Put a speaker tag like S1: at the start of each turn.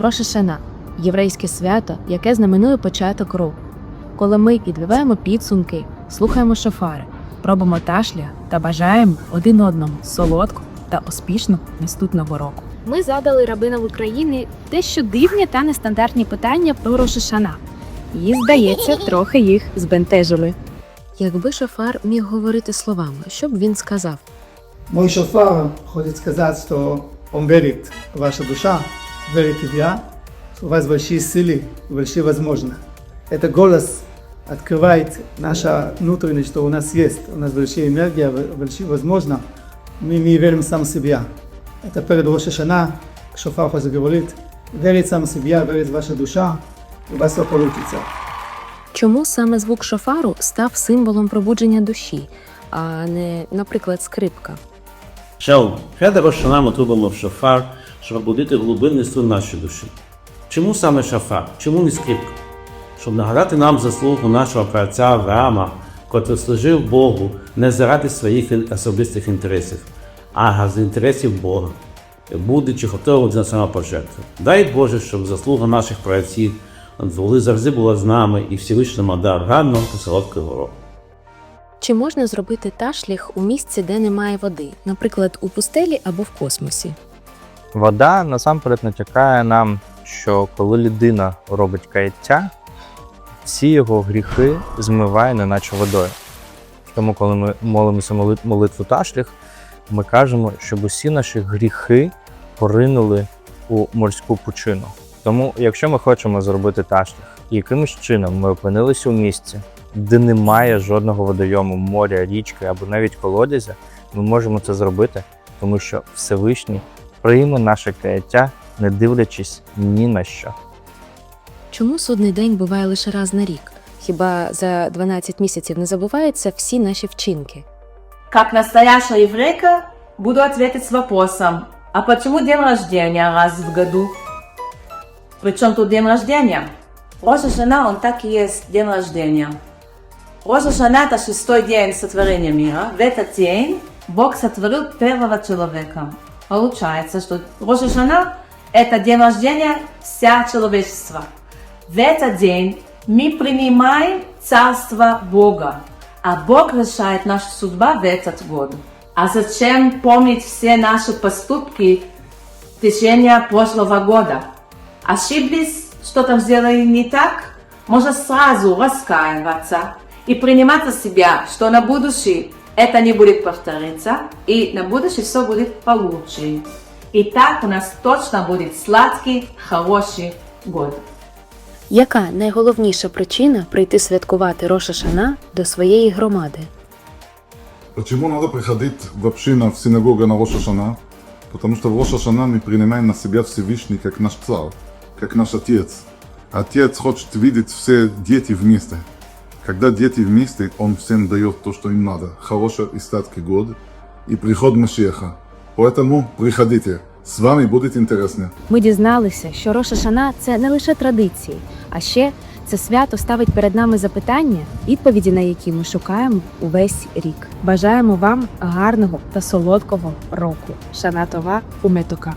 S1: Роша Шана – єврейське свято, яке знаменує початок року, коли ми підбиваємо підсумки, слухаємо шофари, робимо ташля та бажаємо один одному солодку та успішного наступного року.
S2: Ми задали рабинам України дещо дивні та нестандартні питання про Рошашана. І, здається, трохи їх збентежили.
S1: Якби шофар міг говорити словами, що б він сказав?
S3: Мой шофар хочет сказать, что он верит ваша душа, верит в я, что у вас большие силы, большие возможности. Это голос открывает наша внутренность, что у нас есть, у нас большая энергия, большие возможности. Мы не верим сам в себя. Это перед Роша Шана, шофар хочет говорит, верит сам в себя, верит в ваша душа, у вас все получится.
S1: Чому саме звук шофару став символом пробудження душі, а не, наприклад, скрипка?
S4: Шел, Феда Рошана ми трубимо в шофар, щоб будити глибинний струн нашої душі. Чому саме шофар? Чому не скрипка? Щоб нагадати нам заслугу нашого праця Авраама, котрий служив Богу не заради своїх особистих інтересів, а з інтересів Бога, будучи готовим на самопожертву. Дай Боже, щоб заслуга наших праців були завжди була з нами і Всевишньому дав гарного та солодкого року.
S1: Чи можна зробити ташліх у місці, де немає води, наприклад, у пустелі або в космосі?
S5: Вода насамперед натякає нам, що коли людина робить каяття, всі його гріхи змиває неначе водою. Тому, коли ми молимося моли- молитву ташліх, ми кажемо, щоб усі наші гріхи поринули у морську пучину. Тому, якщо ми хочемо зробити ташліх, і якимось чином ми опинилися у місці, де немає жодного водойому, моря, річки або навіть колодязя, ми можемо це зробити, тому що Всевишній прийме наше каяття, не дивлячись ні на що.
S1: Чому судний день буває лише раз на рік? Хіба за 12 місяців не забуваються всі наші вчинки?
S6: Как настоящая еврейка, буду ответить с вопросом, а почему день рождения раз в году? Причем тут день рождения? Роша Шана, он так и есть день рождения. Роша Шана это шестой день сотворения мира. В этот день Бог сотворил первого человека. Получается, что Роша Шана это день рождения вся человечества. В этот день мы принимаем Царство Бога, а Бог решает нашу судьбу в этот год. А зачем помнить все наши поступки в течение прошлого года? Ошиблись, что-то сделали не так? Можно сразу раскаиваться и принимать за себя, что на будущее это не будет повториться, и на будущее все будет получше. И так у нас точно будет сладкий, хороший год.
S1: Яка найголовніша причина прийти святкувати Роша Шана до своєї громади?
S7: Почему надо приходить вообще на в синагогу на Роша Шана? Потому что в Роша Шана мы принимаем на себя Всевышний как наш царь, как наш отец. Отец хочет видеть все дети вместе. Когда дети вместе, он всем дает то, что им надо. Хороший и сладкий и приход Машеха. Поэтому приходите. С вами будет интересно.
S2: Ми дізналися, що Роша Шана це не лише традиції, а ще це свято ставить перед нами запитання, відповіді на які ми шукаємо увесь рік. Бажаємо вам гарного та солодкого року. Шана Това Уметока.